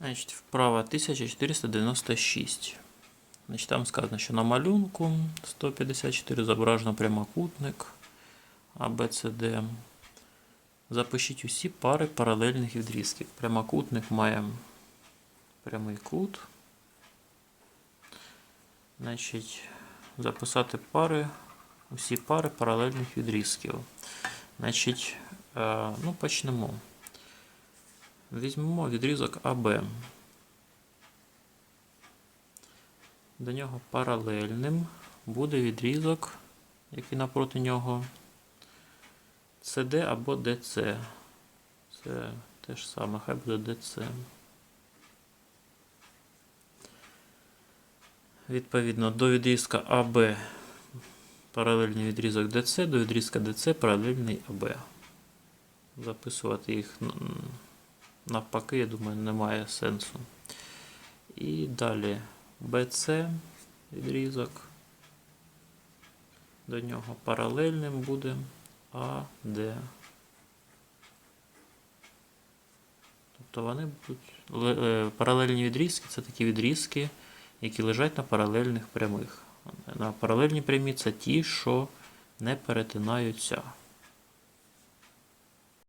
Значить, вправа 1496. Значить, там сказано, що на малюнку 154 зображено прямокутник ABCD. Запишіть усі пари паралельних відрізків. Прямокутник має прямий кут. Значить, записати пари, усі пари паралельних відрізків. Значить, е, ну, почнемо. Візьмемо відрізок АБ. До нього паралельним буде відрізок, який напроти нього CD або DC. Це те ж саме, хай буде DC. Відповідно, до відрізка АБ паралельний відрізок DC, до відрізка DC паралельний АБ. Записувати їх навпаки, я думаю, немає сенсу. І далі BC відрізок. До нього паралельним буде AD. Тобто вони будуть е, паралельні відрізки це такі відрізки, які лежать на паралельних прямих. На паралельні прямі це ті, що не перетинаються.